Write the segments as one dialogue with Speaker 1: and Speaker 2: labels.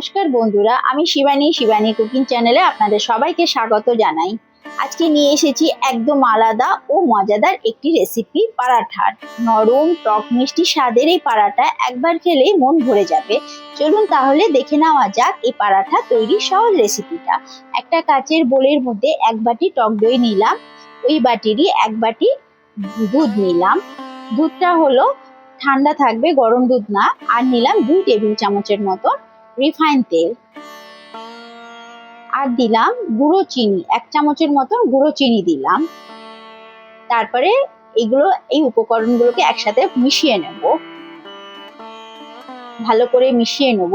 Speaker 1: নমস্কার বন্ধুরা, আমি শিবানী শিবানী কুকিং চ্যানেলে আপনাদের সবাইকে স্বাগত জানাই। আজকে নিয়ে এসেছি একদম আলাদা ও মজাদার একটি রেসিপি পারাঠার নরম, টক মিষ্টি স্বাদের এই পারাটা একবার খেলেই মন ভরে যাবে। চলুন তাহলে দেখে নেওয়া যাক এই পারাঠা তৈরির সহজ রেসিপিটা একটা কাচের বোলের মধ্যে এক বাটি টক দই নিলাম, ওই বাটিরই এক বাটি দুধ নিলাম। দুধটা হলো, ঠান্ডা থাকবে গরম দুধ না, আর নিলাম দুই টেবিল চামচের মতন রিফাইন তেল আর দিলাম গুঁড়ো চিনি, এক চামচের মতন গুঁড়ো চিনি দিলাম। তারপরে এগুলো, এই উপকরণগুলোকে একসাথে মিশিয়ে নেব। ভালো করে মিশিয়ে নেব।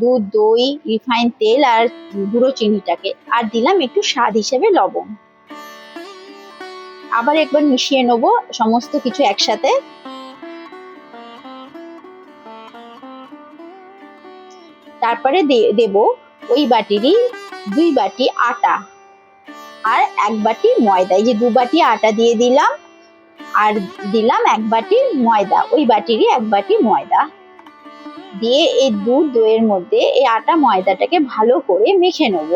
Speaker 1: দুধ, দই, রিফাইন তেল আর গুঁড়ো চিনিটাকে। আর দিলাম একটু স্বাদ হিসেবে লবণ। আবার একবার মিশিয়ে নেব। সমস্ত কিছু একসাথে তারপরে দেব ওই বাটিরই দুই বাটি আটা আর এক বাটি ময়দা। এই যে দু বাটি আটা দিয়ে দিলাম আর দিলাম এক বাটি ময়দা, ওই বাটিরই এক বাটি ময়দা। দিয়ে এই দুধ দইয়ের মধ্যে এই আটা ময়দাটাকে ভালো করে মেখে নেব।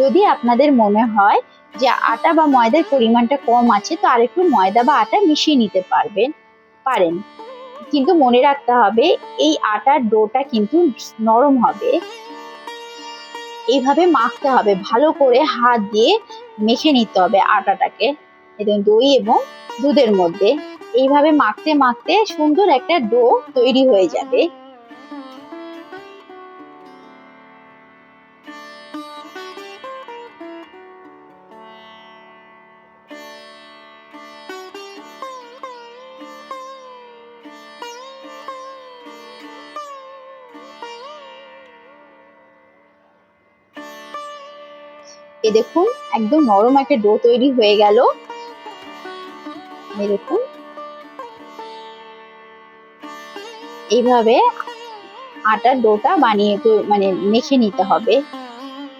Speaker 1: যদি আপনাদের মনে হয় যে আটা বা ময়দার পরিমাণটা কম আছে, তো আরেকটু ময়দা বা আটা মিশিয়ে নিতে পারবেন, পারেন। কিন্তু মনে রাখতে হবে, এই আটার ডোটা কিন্তু নরম হবে। এইভাবে মাখতে হবে, ভালো করে হাত দিয়ে মেখে নিতে হবে আটাটাকে। এবং দই এবং দুধের মধ্যে। এইভাবে মাখতে মাখতে সুন্দর একটা ডো তৈরি হয়ে যাবে। দেখুন, একদম নরম একটা ডো তৈরি হয়ে গেল। দেখুন। এইভাবে আটার ডোটা বানিয়ে মানে মেখে নিতে হবে।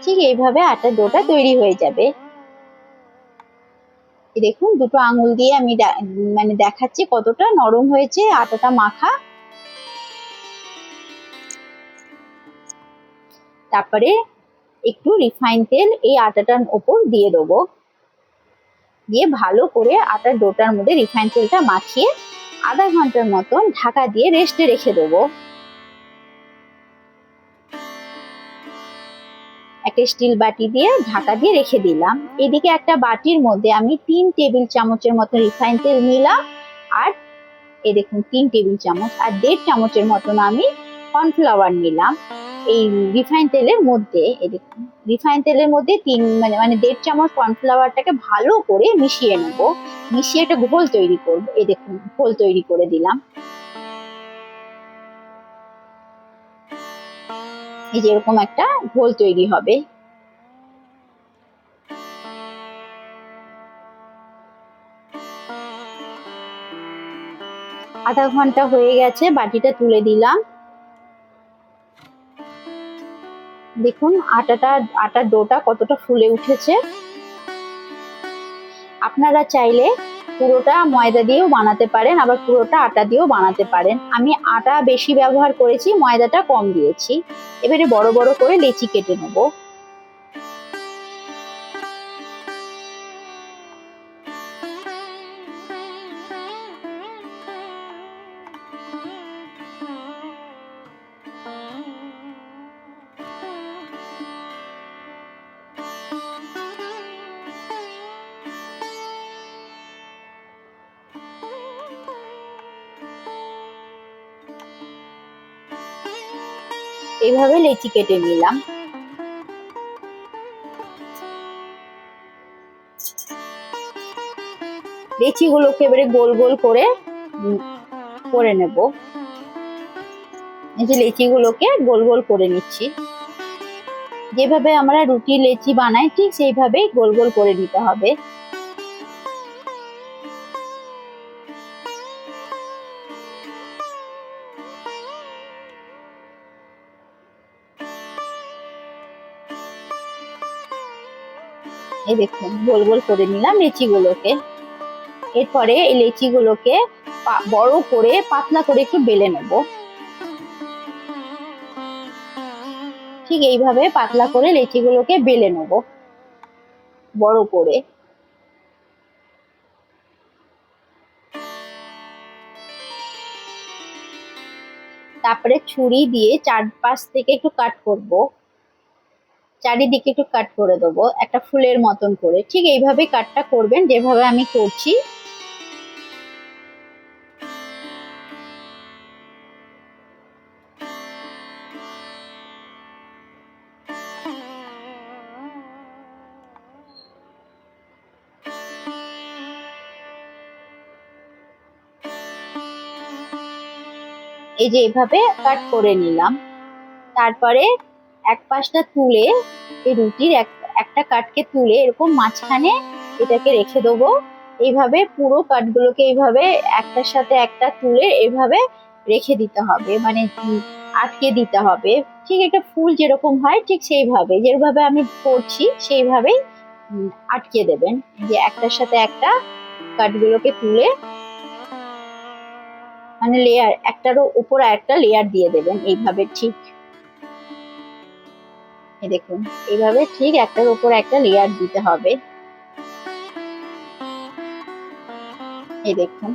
Speaker 1: ঠিক এইভাবে আটার ডোটা তৈরি হয়ে যাবে। দেখুন, দুটো আঙুল দিয়ে আমি মানে দেখাচ্ছি কতটা নরম হয়েছে আটাটা মাখা। তারপরে একটু রিফাইন তেল এই আটাটার ওপর দিয়ে দেবো। দিয়ে ভালো করে আটার ডোটার মধ্যে রিফাইন তেলটা মাখিয়ে আধা ঘণ্টার মতন ঢাকা দিয়ে রেস্টে রেখে দেবো। একটা স্টিল বাটি দিয়ে ঢাকা দিয়ে রেখে দিলাম। এদিকে একটা বাটির মধ্যে আমি তিন টেবিল চামচের মতো রিফাইন তেল নিলাম আর এ দেখুন তিন টেবিল চামচ আর দেড় চামচের মতন আমি কর্নফ্লাওয়ার নিলাম। এই রিফাইন তেলের মধ্যে, এই দেখুন রিফাইন তেলের মধ্যে তিন মানে মানে দেড় চামচ কর্নফ্লাওয়ারটাকে ভালো করে মিশিয়ে নেব। মিশিয়ে একটা ঘোল তৈরি করব, এই দেখুন, ঘোল তৈরি করে দিলাম। এই যে এরকম একটা ঘোল তৈরি হবে। আধা ঘণ্টা হয়ে গেছে, বাটিটা তুলে দিলাম। দেখুন, আটাটা আটার ডোটা কতটা ফুলে উঠেছে। আপনারা চাইলে পুরোটা ময়দা দিয়েও বানাতে পারেন, আবার পুরোটা আটা দিয়েও বানাতে পারেন। আমি আটা বেশি ব্যবহার করেছি, ময়দাটা কম দিয়েছি। এবারে বড় বড় করে লেচি কেটে নেব। এইভাবে লেচি কেটে নিলাম। লেচিগুলোকে এবারে গোল গোল করে করে নেব। এই যে লেচিগুলোকে গোল গোল করে নিচ্ছি। যেভাবে আমরা রুটি লেচি বানাই, ঠিক সেইভাবেই গোল গোল করে নিতে হবে। এই দেখুন, গোল গোল করে নিলাম লেচিগুলোকে। এরপরে এই লেচিগুলোকে বড় করে, পাতলা করে একটু বেলে নেব। ঠিক এইভাবে পাতলা করে লেচিগুলোকে বেলে নেব, বড় করে। তারপরে ছুরি দিয়ে চারপাশ থেকে একটু কাট করব। চারিদিকে একটু কাট করে দেবো, একটা ফুলের মতন করে। ঠিক এইভাবে কাটটা করবেন, যেভাবে আমি করছি। এই যে এভাবে কাট করে নিলাম। তারপরে এক পাশটা তুলে এই রুটির এক, একটা কাটকে তুলে এরকম মাঝখানে এটাকে রেখে দেবো। এইভাবে পুরো কাঠগুলোকে এইভাবে একটার সাথে একটা তুলে এইভাবে রেখে দিতে হবে মানে আটকে দিতে হবে। ঠিক একটা ফুল যেরকম হয় ঠিক সেইভাবে, যেভাবে আমি করছি সেইভাবেই আটকে দেবেন। যে একটার সাথে একটা কাঠগুলোকে তুলে মানে লেয়ার একটারও উপর একটা লেয়ার দিয়ে দেবেন। এইভাবে ঠিক এই দেখুন, এইভাবে ঠিক একটার উপর একটা লেয়ার দিতে হবে। এই দেখুন।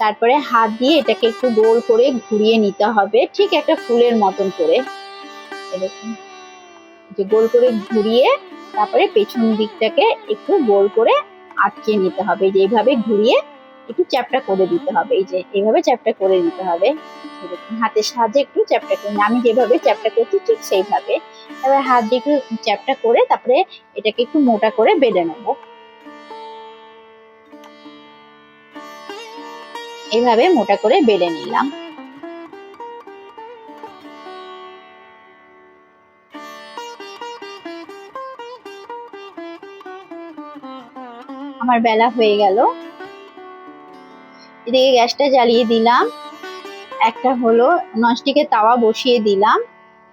Speaker 1: তারপরে হাত দিয়ে এটাকে একটু গোল করে ঘুরিয়ে নিতে হবে, ঠিক একটা ফুলের মতন করে। দেখুন। যে গোল করে ঘুরিয়ে তারপরে পেছন দিকটাকে একটু গোল করে আটকে নিতে হবে, যে এইভাবে ঘুরিয়ে একটু চ্যাপটা করে দিতে হবে। এই যে, এইভাবে চ্যাপটা করে দিতে হবে। হাতের সাহায্যে একটু চ্যাপটা করে আমি যেভাবে চ্যাপটা করছি ঠিক সেইভাবে। তারপরে হাত দিয়ে একটু চ্যাপটা করে তারপরে এটাকে একটু মোটা করে বেঁধে নেব। এইভাবে মোটা করে বেলে নিলাম। আমার বেলা হয়ে গেল। এদিকে গ্যাসটা জ্বালিয়ে দিলাম। একটা হলো ননস্টিকের তাওয়া বসিয়ে দিলাম।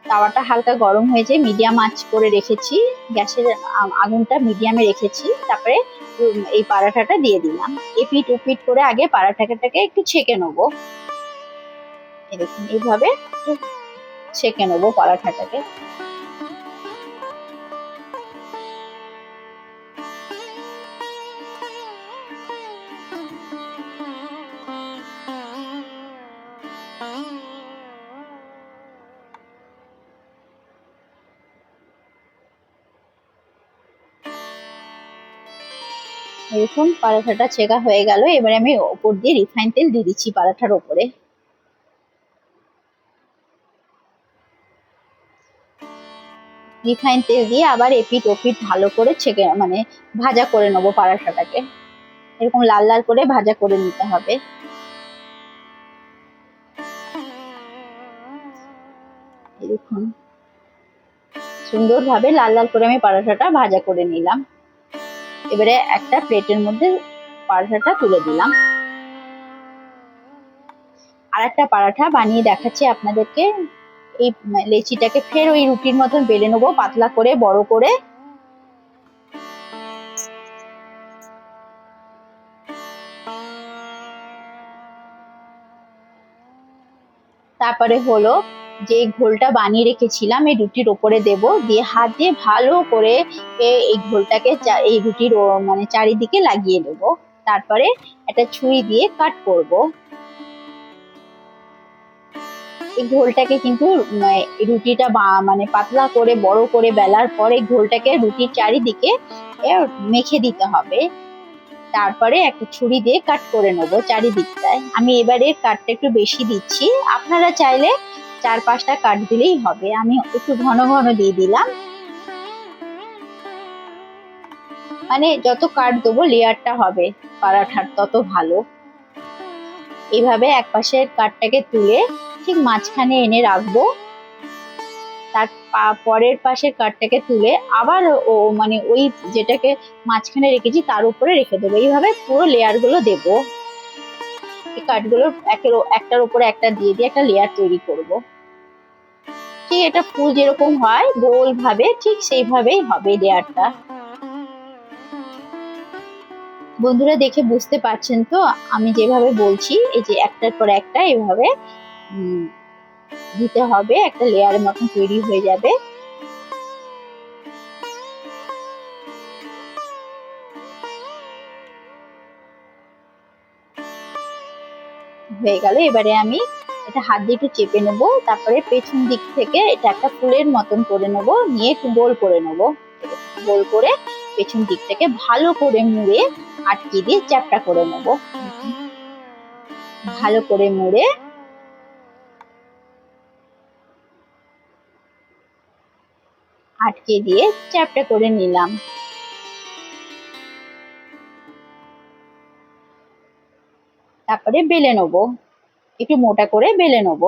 Speaker 1: তাওয়াটা হালকা গরম হয়েছে, মিডিয়াম আঁচ করে রেখেছি। গ্যাসের আগুনটা মিডিয়ামে রেখেছি। তারপরে এই পারাঠাটা দিয়ে দিলাম। এপিট উপিট করে আগে পারাঠাটাকে একটু ছেঁকে নেব। দেখুন এইভাবে ছেঁকে নেব পরাঠাটাকে। দেখুন পরাঠাটা ছেঁকা হয়ে গেল, এবারে আমি ওপর দিয়ে রিফাইন তেল দিয়ে দিচ্ছি পরাঠার ওপরে। রিফাইন তেল দিয়ে আবার এপিট ওপিট ভালো করে ছেঁকে মানে ভাজা করে নেব পরাঠাটাকে। এরকম লাল লাল করে ভাজা করে নিতে হবে। দেখুন সুন্দরভাবে লাল লাল করে আমি পরাঠাটা ভাজা করে নিলাম। এবারে একটা প্লেটের মধ্যে পরাঠাটা তুলে দিলাম। আর একটা পরাঠা বানিয়ে দেখাচ্ছি আপনাদেরকে। এই লেচিটাকে ফের ওই রুটির মতন বেলে নেব, পাতলা করে, বড় করে। তারপরে হলো যে ঘোলটা বানিয়ে রেখেছিলাম, এই রুটির ওপরে দেব। দিয়ে হাত দিয়ে ভালো করে এই ঘোলটাকে এই রুটির মানে চারিদিকে লাগিয়ে দেব। তারপরে একটা ছুরি দিয়ে কাট করব। এই ঘোলটাকে কিন্তু রুটিটা মানে পাতলা করে, বড় করে বেলার পরে ঘোলটাকে রুটির চারিদিকে মেখে দিতে হবে। তারপরে একটা ছুরি দিয়ে কাট করে নেব চারিদিকটায়। আমি এবারে কাটটা একটু বেশি দিচ্ছি। আপনারা চাইলে চার পাঁচটা কাট দিলেই হবে। আমি একটু ঘন ঘন দিয়ে দিলাম। মানে যত কাট দেবো লেয়ারটা হবে পরাঠার তত ভালো। এভাবে এক পাশের কাঠটাকে তুলে ঠিক মাঝখানে এনে রাখব। তার পরের পাশের কাঠটাকে তুলে আবার ও মানে ওই যেটাকে মাঝখানে রেখেছি, তার উপরে রেখে দেবো। এইভাবে পুরো লেয়ারগুলো দেবো। এই কাঠগুলো একের একটার উপরে একটা দিয়ে দিয়ে একটা লেয়ার তৈরি করব। ঠিক এটা ফুল যেরকম হয় গোল ভাবে ঠিক সেইভাবেই হবে লেয়ারটা বন্ধুরা, দেখে বুঝতে পারছেন তো? আমি যেভাবে বলছি, এই যে একটার পর একটা, এভাবে দিতে হবে, একটা লেয়ারের মতন তৈরি হয়ে যাবে। হয়ে গেল, এবারে আমি এটা হাত দিয়ে একটু চেপে নেব, তারপরে পেছন দিক থেকে এটা একটা ফুলের মতন করে নেব, নিয়ে একটু গোল করে নেব। গোল করে পেছন দিক থেকে ভালো করে মুড়ে আটকে দিয়ে চ্যাপটা করে নেব। ভালো করে মুড়ে আটকে দিয়ে চ্যাপটা করে নিলাম। তারপরে বেলে নেব। একটু মোটা করে বেলে নেব।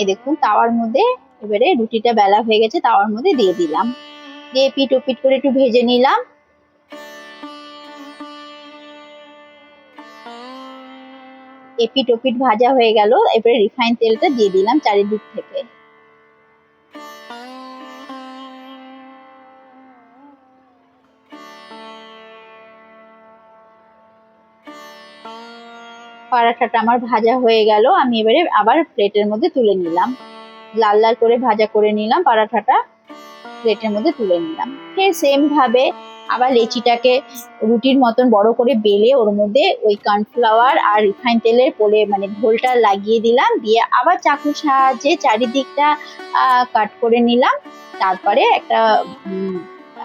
Speaker 1: এই দেখুন, তাওয়ার মধ্যে এবারে রুটিটা বেলা হয়ে গেছে, তাওয়ার মধ্যে দিয়ে দিলাম। দিয়ে পিট পিট করে একটু ভেজে নিলাম। এপিট ওপিট ভাজা হয়ে গেল, এবারে রিফাইন তেলটা দিয়ে দিলাম চারিদিক থেকে। পরাঠাটা আমার ভাজা হয়ে গেল, আমি এবারে আবার প্লেটের মধ্যে তুলে নিলাম। লাল লাল করে ভাজা করে নিলাম পরাঠাটা। প্লেটের মধ্যে তুলে নিলাম। ফের সেম ভাবে আবার লেচিটাকে রুটির মতন বড় করে বেলে ওর মধ্যে ওই কর্নফ্লাওয়ার আর রিফাইন তেলের পোলে মানে ঘোলটা লাগিয়ে দিলাম। দিয়ে আবার চাকুর সাহায্যে চারিদিকটা কাট করে নিলাম। তারপরে একটা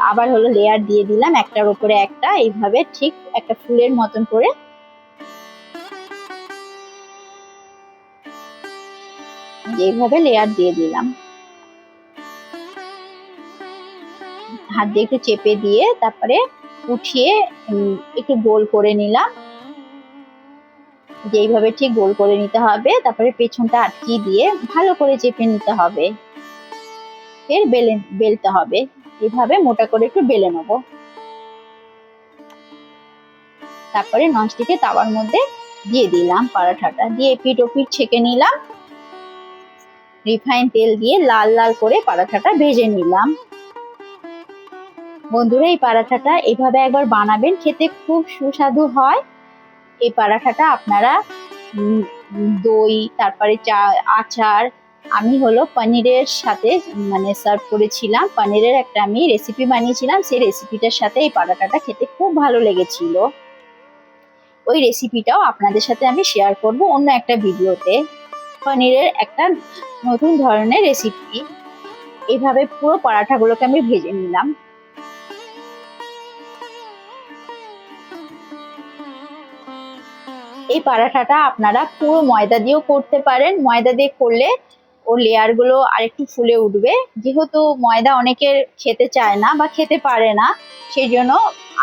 Speaker 1: আবার হলো লেয়ার দিয়ে দিলাম একটার উপরে একটা। এইভাবে ঠিক একটা ফুলের মতন করে এইভাবে লেয়ার দিয়ে দিলাম। হাত দিয়ে একটু চেপে দিয়ে তারপরে উঠিয়ে একটু গোল করে নিলাম। যেইভাবে ঠিক গোল করে নিতে হবে, তারপরে পেছনটা আটকিয়ে দিয়ে ভালো করে চেপে নিতে হবে। ফের বেলে, বেলতে হবে। এইভাবে মোটা করে একটু বেলে নেব। তারপরে ননস্টিকে তাওয়ার মধ্যে দিয়ে দিলাম পরাঠাটা। দিয়ে পিট ও পিট ছেঁকে নিলাম। রিফাইন তেল দিয়ে লাল লাল করে পরাঠাটা ভেজে নিলাম। বন্ধুরা, এই পরাঠাটা এইভাবে একবার বানাবেন, খেতে খুব সুস্বাদু হয়। এই পরাঠাটা আপনারা দই, তারপরে চা, আচার, আমি হলো পনিরের সাথে মানে সার্ভ করেছিলাম। পনিরের একটা আমি রেসিপি বানিয়েছিলাম, সেই রেসিপিটার সাথে এই পরাঠাটা খেতে খুব ভালো লেগেছিল। ওই রেসিপিটাও আপনাদের সাথে আমি শেয়ার করব অন্য একটা ভিডিওতে পনিরের একটা নতুন ধরনের রেসিপি এইভাবে পুরো পরাঠাগুলোকে আমি ভেজে নিলাম। এই পরাঠাটা আপনারা পুরো ময়দা দিয়েও করতে পারেন। ময়দা দিয়ে করলে ও লেয়ারগুলো আরেকটু ফুলে উঠবে। যেহেতু ময়দা অনেকের খেতে চায় না বা খেতে পারে না সেই জন্য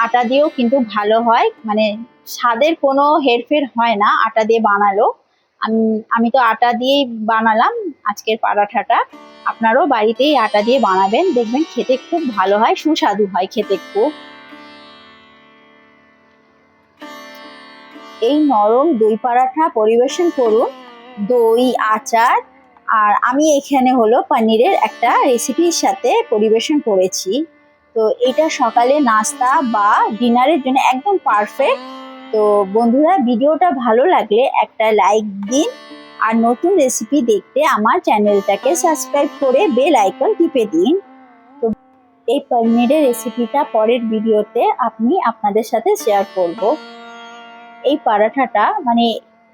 Speaker 1: আটা দিয়েও কিন্তু ভালো হয়। মানে স্বাদের কোনো হেরফের হয় না আটা দিয়ে বানালো। আমি আমি তো আটা দিয়েই বানালাম আজকের পরাঠাটা। আপনারাও বাড়িতেই আটা দিয়ে বানাবেন। দেখবেন খেতে খুব ভালো হয়, সুস্বাদু হয় খেতে খুব। এই নরম দই পরাঠা পরিবেশন করুন। দই, আচার, আর আমি এখানে হলো পনিরের একটা রেসিপির সাথে পরিবেশন করেছি। তো এটা সকালে নাস্তা বা ডিনারের জন্য একদম পারফেক্ট তো বন্ধুরা, ভিডিওটা ভালো লাগলে একটা লাইক দিন, আর নতুন রেসিপি দেখতে আমার চ্যানেলটাকে সাবস্ক্রাইব করে বেল আইকন টিপে দিন। তো এই পনিরের রেসিপিটা পরের ভিডিওতে আপনি আপনাদের সাথে শেয়ার করব। এই পরাঠাটা মানে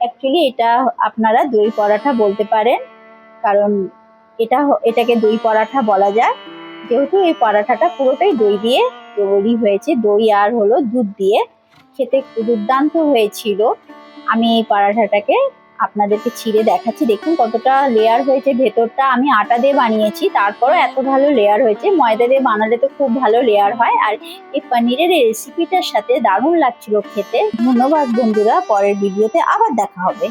Speaker 1: অ্যাকচুয়ালি এটা আপনারা দই পরাঠা বলতে পারেন, কারণ এটা এটাকে দই পরাঠা বলা যায়। যেহেতু এই পরাঠাটা পুরোটাই দই দিয়ে তৈরি হয়েছে, দই আর হলো দুধ দিয়ে। খেতে দুর্দান্ত হয়েছিল। আমি এই পরাঠাটাকে আপনাদেরকে ছিঁড়ে দেখাচ্ছি। দেখুন কতটা লেয়ার হয়েছে। ভেতরটা আমি আটা দিয়ে বানিয়েছি। তারপরও এত ভালো লেয়ার হয়েছে। ময়দা দিয়ে বানালে তো খুব ভালো লেয়ার হয়। আর এই পনিরের রেসিপিটার সাথে দারুণ লাগছিল খেতে। ধন্যবাদ বন্ধুরা। পরের ভিডিওতে আবার দেখা হবে।